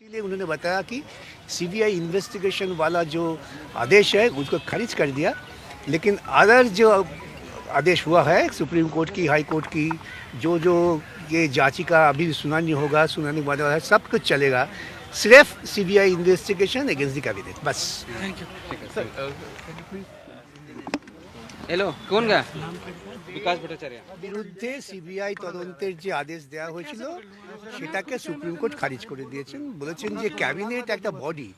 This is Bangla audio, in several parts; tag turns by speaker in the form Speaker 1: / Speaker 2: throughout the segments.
Speaker 1: इसीलिए उन्होंने बताया कि सीबीआई इन्वेस्टिगेशन वाला जो आदेश है उसको खारिज कर दिया। लेकिन अदर जो आदेश हुआ है सुप्रीम कोर्ट की हाई कोर्ट की जो जो ये जांचिका अभी सुनानी होगा सुनाने वाला है सब कुछ चलेगा। सिर्फ़ CBI investigation against the cabinet बस।
Speaker 2: এলো কোন গা? বিকাশ ভট্টাচার্য।
Speaker 1: বিরুদ্ধে সিবিআই তদন্তের যে আদেশ দেওয়া হয়েছিল সেটাকে সুপ্রিম কোর্ট খারিজ করে দিয়েছেন। বলেছেন যে ক্যাবিনেট একটা বডি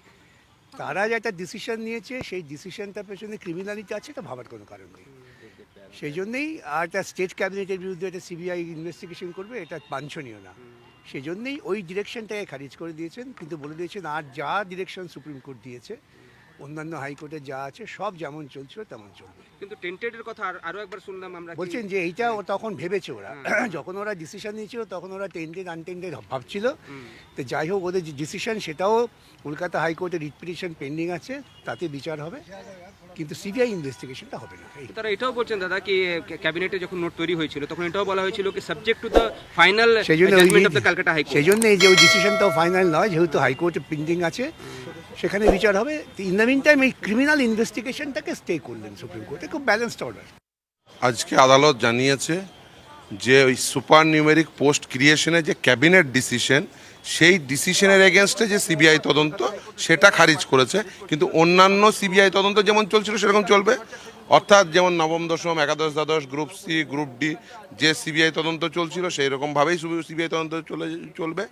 Speaker 1: তারা যে একটা ডিসিশন নিয়েছে সেই ডিসিশনটার পেছনে ক্রিমিনালিটি আছে এটা ভাবার কোনো কারণ নেই। সেই জন্যেই আর একটা স্টেট ক্যাবিনেটের বিরুদ্ধে একটা সিবিআই ইনভেস্টিগেশন করবে এটা বাঞ্ছনীয় না। সেই জন্যেই ওই ডিরেকশনটাকে খারিজ করে দিয়েছেন কিন্তু বলে দিয়েছেন আর যা ডিরেকশন সুপ্রিম কোর্ট দিয়েছে অন্যান্য হাইকোর্টে যা আছে সব যেমন চলছিল তেমন চলবে।
Speaker 2: কিন্তু টেন্টেডের কথা আর- আরও একবার শুনলাম আমরা
Speaker 1: বলছেন যে এইটা তখন ভেবেছে ওরা। যখন ওরা ডিসিশন নিয়েছিল তখন ওরা টেন্টেড আনটেন্ডেড ভাবছিল। তো যাই হোক ওদের যে ডিসিশন সেটাও কলকাতা হাইকোর্টের রিট পিটিশন পেন্ডিং আছে তাতে বিচার হবে। কিন্তু সিবিআই ইনভেস্টিগেশনটা হবে না।
Speaker 2: তারা এটাও বলছেন দাদা কি ক্যাবিনেটে যখন নোট তৈরি হয়েছিল তখন এটাও বলা হয়েছিল কি সাবজেক্ট টু দ্য ফাইনাল
Speaker 1: সেই
Speaker 2: হাইকোর্ট
Speaker 1: জন্য এই যে ওই ডিসিশনটাও ফাইনাল নয় যেহেতু হাইকোর্টে পেন্ডিং আছে। সেখানে বিচার হবে। ইন দ্য মিন টাইম এই ক্রিমিনাল ইনভেস্টিগেশনটাকে স্টে করলেন সুপ্রিম কোর্টে খুব ব্যালেন্সড অর্ডার
Speaker 3: আজকে আদালত জানিয়েছে যে ওই সুপার নিউমেরিক পোস্ট ক্রিয়েশনের যে ক্যাবিনেট ডিসিশন সেই ডিসিশনের এগেনস্টে যে সিবিআই তদন্ত, সেটা খারিজ করেছে। কিন্তু অন্যান্য সিবিআই তদন্ত যেমন চলছিল, সেরকম চলবে। অর্থাৎ যেমন নবম, দশম, একাদশ, দ্বাদশ গ্রুপ সি গ্রুপ ডি যে সিবিআই তদন্ত চলছিল সেই রকমভাবেই সিবিআই তদন্ত চলে, চলবে।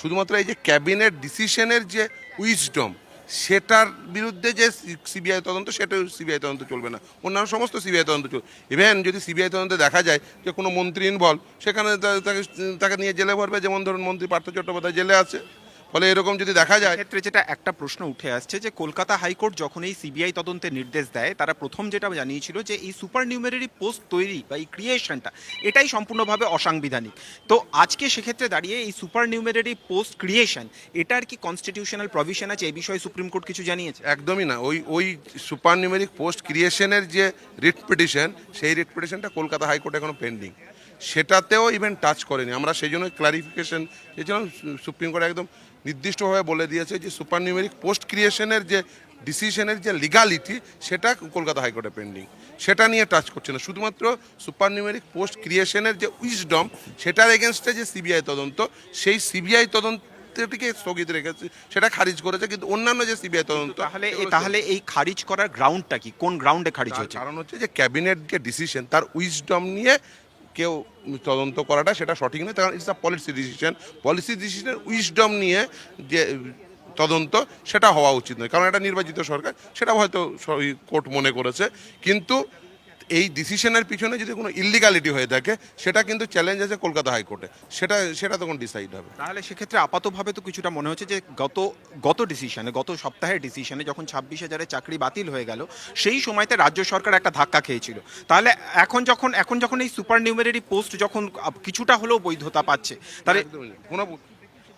Speaker 3: শুধুমাত্র এই যে ক্যাবিনেট ডিসিশনের যে উইজডম সেটার বিরুদ্ধে যে সিবিআই তদন্ত সেটা সিবিআই তদন্ত চলবে না। অন্যান্য সমস্ত সিবিআই তদন্ত চলবে। ইভেন যদি সিবিআই তদন্তে দেখা যায় যে কোনো মন্ত্রী ইনভলভ সেখানে তাকে তাকে নিয়ে জেলে ভরবে। যেমন ধরুন মন্ত্রী পার্থ চট্টোপাধ্যায় জেলে আছে। ফলে এরকম যদি দেখা যায়
Speaker 4: ক্ষেত্রে যেটা একটা প্রশ্ন উঠে আসছে যে কলকাতা হাইকোর্ট যখন এই সিবিআই তদন্তের নির্দেশ দেয় তারা প্রথম যেটা জানিয়েছিল যে এই সুপার নিউমেরারি পোস্ট তৈরি বা এই ক্রিয়েশনটা এটাই সম্পূর্ণভাবে অসাংবিধানিক। তো আজকে সেক্ষেত্রে দাঁড়িয়ে এই সুপার নিউমেরারি পোস্ট ক্রিয়েশন এটার কি কনস্টিটিউশনাল প্রভিশন আছে? এই বিষয়ে সুপ্রিম কোর্ট কিছু জানিয়েছে?
Speaker 3: একদমই না। ওই ওই সুপার নিউমেরিক পোস্ট ক্রিয়েশনের যে রিট পিটিশন সেই রিট পিটিশনটা কলকাতা হাইকোর্ট এখনও পেন্ডিং সেটাতেও ইভেন টাচ করেনি। আমরা সেই জন্য ক্লারিফিকেশন চেয়েছিলাম সুপ্রিম কোর্ট একদম নির্দিষ্টভাবে বলে দিয়েছে যে সুপার নিউমেরিক পোস্ট ক্রিয়েশনের যে ডিসিশনের যে লিগালিটি সেটা কলকাতা হাইকোর্টে পেন্ডিং সেটা নিয়ে টাচ করছে না। শুধুমাত্র সুপার নিউমেরিক পোস্ট ক্রিয়েশনের যে উইজডম সেটার এগেনস্টে যে সিবিআই তদন্ত সেই সিবিআই তদন্ত টিকে স্থগিত রেখেছে সেটা খারিজ করেছে কিন্তু অন্যান্য যে সিবিআই তদন্ত
Speaker 4: তাহলে তাহলে এই খারিজ করার গ্রাউন্ডটা কি? কোন গ্রাউন্ডে খারিজ হচ্ছে
Speaker 3: কারণ হচ্ছে যে ক্যাবিনেট যে ডিসিশন তার উইজডম নিয়ে কেউ তদন্ত করাটা সেটা সঠিক নয়, কারণ it's a policy decision policy ডিসিশনের wisdom নিয়ে যে, তদন্ত সেটা হওয়া উচিত নয়, কারণ এটা নির্বাচিত সরকার সেটা হয়তো কোর্ট মনে করেছে। কিন্তু এই ডিসিশনের পিছনে যদি কোনো ইলিগালিটি হয়ে থাকে সেটা কিন্তু চ্যালেঞ্জ আছে কলকাতা হাইকোর্টে। সেটা সেটা তখন ডিসাইড হবে।
Speaker 4: তাহলে সেক্ষেত্রে আপাতভাবে তো কিছুটা মনে হচ্ছে যে গত গত ডিসিশনে গত সপ্তাহের ডিসিশনে যখন ছাব্বিশ হাজারের চাকরি বাতিল হয়ে গেল সেই সময়তে রাজ্য সরকার একটা ধাক্কা খেয়েছিল। তাহলে এখন যখন এখন যখন এই সুপার নিউমেরারি পোস্ট যখন কিছুটা হলেও বৈধতা পাচ্ছে তাহলে
Speaker 3: কোনো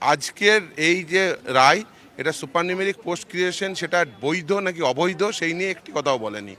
Speaker 3: আজকের এই যে রায় এটা সুপার নিউমেরিক পোস্ট ক্রিয়েশন সেটা বৈধ নাকি অবৈধ সেই নিয়ে একটি কথাও বলেনি।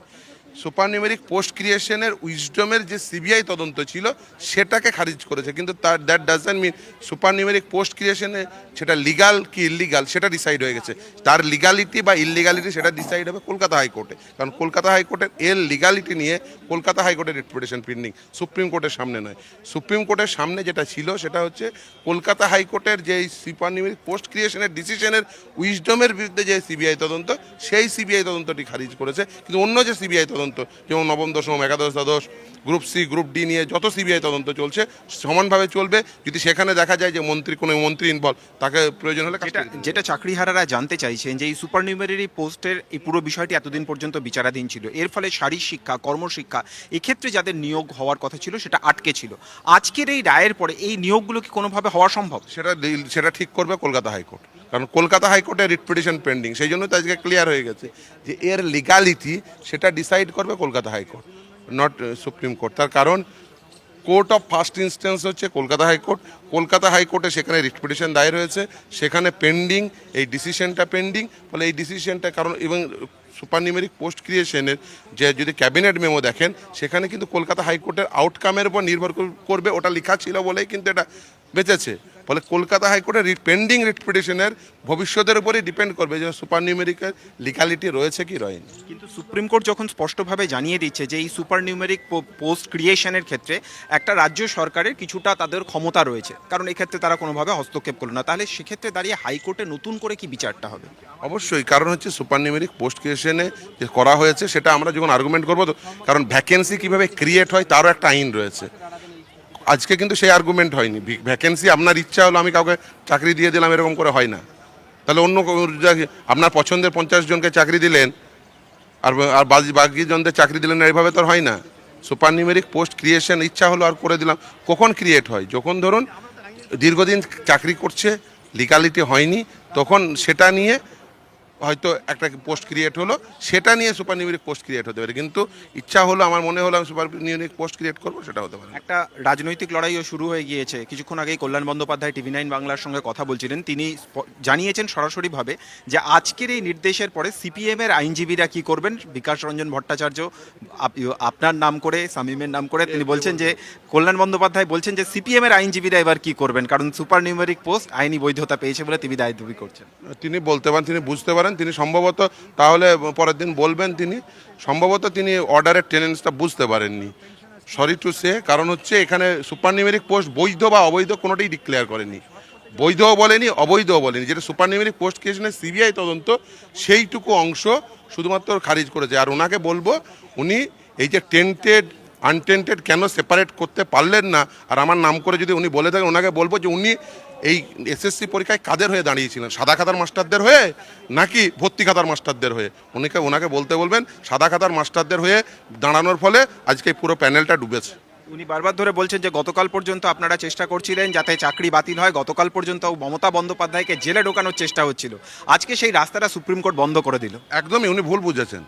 Speaker 3: সুপার নিউমেরিক পোস্ট ক্রিয়েশনের উইজডমের যে সিবিআই তদন্ত ছিল, সেটাকে খারিজ করেছে। কিন্তু তার that doesn't mean super numeric post ক্রিয়েশনে সেটা লিগাল কি ইলিগাল সেটা ডিসাইড হয়ে গেছে। তার লিগালিটি বা ইলিগালিটি সেটা ডিসাইড হবে কলকাতা হাইকোর্টে। কারণ কলকাতা হাইকোর্টের এর লিগালিটি নিয়ে কলকাতা হাইকোর্টের রিপ্রেটেশন পেন্ডিং সুপ্রিম কোর্টের সামনে নয়। সুপ্রিম কোর্টের সামনে যেটা ছিল, সেটা হচ্ছে কলকাতা হাইকোর্টের যে সুপার নিউমেরিক পোস্ট ক্রিয়েশনের ডিসিশনের উইজডমের বিরুদ্ধে যে সিবিআই তদন্ত, সেই সিবিআই তদন্তটি খারিজ করেছে। কিন্তু অন্য যে সিবিআই তদন্ত যেমন নবম দশম একাদশ দ্বাদশ গ্রুপ সি গ্রুপ ডি নিয়ে যত সিবিআই তদন্ত চলছে সমানভাবে চলবে। যদি সেখানে দেখা যায় যে মন্ত্রী কোনো মন্ত্রী ইনভলভ তাকে প্রয়োজন হলে।
Speaker 4: যেটা চাকরিহারারা জানতে চাইছেন যে এই সুপার নিউমেরারি পোস্টের এই পুরো বিষয়টি এতদিন পর্যন্ত বিচারাধীন ছিল। এর ফলে শারীর শিক্ষা কর্মশিক্ষা এক্ষেত্রে যাদের নিয়োগ হওয়ার কথা ছিল সেটা আটকে ছিল। আজকের এই রায়ের পরে এই নিয়োগগুলো কি কোনোভাবে হওয়া সম্ভব?
Speaker 3: সেটা সেটা ঠিক করবে কলকাতা হাইকোর্ট। কারণ কলকাতা হাইকোর্টে রিট পিটিশন পেন্ডিং, সেই জন্য তো আজকে ক্লিয়ার হয়ে গেছে যে এর লিগালিটি সেটা ডিসাইড করবে Kolkata high court not supreme court. তার কারণ, কোর্ট অফ ফার্স্ট ইনস্ট্যান্স হচ্ছে কলকাতা হাইকোর্ট, কলকাতা হাইকোর্টে সেখানে রিট পিটিশন দায়ের হয়েছে, সেখানে পেন্ডিং এই ডিসিশনটা পেন্ডিং ফলে এই ডিসিশনটা কারণ, এবং সুপার নিউমেরিক পোস্ট ক্রিয়েশনের যে, যদি ক্যাবিনেট মেমো দেখেন, সেখানে কিন্তু কলকাতা হাইকোর্টের আউটকামের উপর নির্ভর করবে, ওটা লেখা ছিল বলেই কিন্তু এটা বেঁচেছে। ফলে কলকাতা হাইকোর্টের রিট পেন্ডিং রিট পিটিশনের ভবিষ্যতের উপরেই ডিপেন্ড করবে যে সুপার নিউমেরিকের লিগালিটি রয়েছে কি রয়নি।
Speaker 4: কিন্তু সুপ্রিম কোর্ট যখন স্পষ্টভাবে জানিয়ে দিচ্ছে যে এই সুপার নিউমেরিক পোস্ট ক্রিয়েশনের ক্ষেত্রে একটা রাজ্য সরকারের কিছুটা তাদের ক্ষমতা রয়েছে কারণ এক্ষেত্রে তারা কোনোভাবে হস্তক্ষেপ করল না তাহলে সেক্ষেত্রে দাঁড়িয়ে হাইকোর্টে নতুন করে কি বিচারটা হবে?
Speaker 3: অবশ্যই কারণ হচ্ছে সুপার নিউমেরিক পোস্ট ক্রিয়েশনে যে করা হয়েছে সেটা আমরা যখন আর্গুমেন্ট করব তো কারণ ভ্যাকেন্সি কীভাবে ক্রিয়েট হয় তারও একটা আইন রয়েছে। আজকে কিন্তু সেই আর্গুমেন্ট হয়নি। ভ্যাকেন্সি আপনার ইচ্ছা হলো আমি কাউকে চাকরি দিয়ে দিলাম, এরকম করে হয় না। তাহলে অন্য আপনার পছন্দের পঞ্চাশ জনকে চাকরি দিলেন, আর আর বাকি জনদের চাকরি দিলেন না, এভাবে তো হয় না। সুপার নিউমেরিক পোস্ট ক্রিয়েশন ইচ্ছা হলো আর করে দিলাম। কখন ক্রিয়েট হয়? যখন ধরুন, দীর্ঘদিন চাকরি করছে লিগালিটি হয়নি, তখন সেটা নিয়ে হয়তো একটা পোস্ট ক্রিয়েট হলো সেটা নিয়ে সুপার নিউমেরিক পোস্ট ক্রিয়েট হতে পারে। কিন্তু ইচ্ছা হলো আমার মনে হলো আমি সুপার নিউমেরিক পোস্ট ক্রিয়েট করব সেটা হতে পারে।
Speaker 4: একটা রাজনৈতিক লড়াইও শুরু হয়ে গিয়েছে। কিছুক্ষণ আগেই কল্যাণ বন্দ্যোপাধ্যায় টিভি নাইন বাংলার সঙ্গে কথা বলছিলেন। তিনি জানিয়েছেন সরাসরিভাবে যে আজকের এই নির্দেশের পরে সিপিএম এর আইনজীবীরা কি করবেন? বিকাশ রঞ্জন ভট্টাচার্য আপ- আপনার নাম করে সামিমের নাম করে তিনি বলছেন যে কল্যাণ বন্দ্যোপাধ্যায় বলছেন যে সিপিএম এর আইনজীবীরা এবার কি করবেন? কারণ সুপার নিউমেরিক পোস্ট আইনি বৈধতা পেয়েছে বলে তিনি দায় দাবি করছেন।
Speaker 3: তিনি বলতে পারেন তিনি বুঝতে পারেন তিনি সম্ভবত তাহলে পরের দিন বলবেন তিনি, সম্ভবত তিনি অর্ডারের টেন্ডেন্সটা বুঝতে পারেননি। সরি টু সে কারণ হচ্ছে এখানে সুপার নিউমেরিক পোস্ট বৈধ বা অবৈধ কোনোটাই ডিক্লেয়ার করেনি। বৈধও বলেনি, অবৈধও বলেনি। যেটা সুপার নিউমেরিক পোস্ট ক্রিয়েশনের সিবিআই তদন্ত, সেইটুকু অংশ শুধুমাত্র খারিজ করেছে। আর ওনাকে বলব, উনি এই যে টেন্টেড আনটেন্টেড কেন সেপারেট করতে পারলেন না, আর আমার নাম করে যদি উনি বলে থাকেন, ওনাকে বলব যে উনি এই এসএসসি পরীক্ষায় কাদের হয়ে দাঁড়িয়েছিলেন? সাদা খাতার মাস্টারদের হয়ে নাকি ভর্তি খাতার মাস্টারদের হয়ে? উনিকে ওনাকে বলতে বলবেন সাদা খাতার মাস্টারদের হয়ে দাঁড়ানোর ফলে আজকে পুরো প্যানেলটা ডুবেছে।
Speaker 4: উনি বারবার ধরে বলছেন যে গতকাল পর্যন্ত আপনারা চেষ্টা করছিলেন যাতে চাকরি বাতিল হয় গতকাল পর্যন্ত মমতা বন্দ্যোপাধ্যায়কে জেলে ঢোকানোর চেষ্টা হচ্ছিল। আজকে সেই রাস্তাটা সুপ্রিম কোর্ট বন্ধ করে দিল।
Speaker 3: একদমই উনি ভুল বুঝেছেন।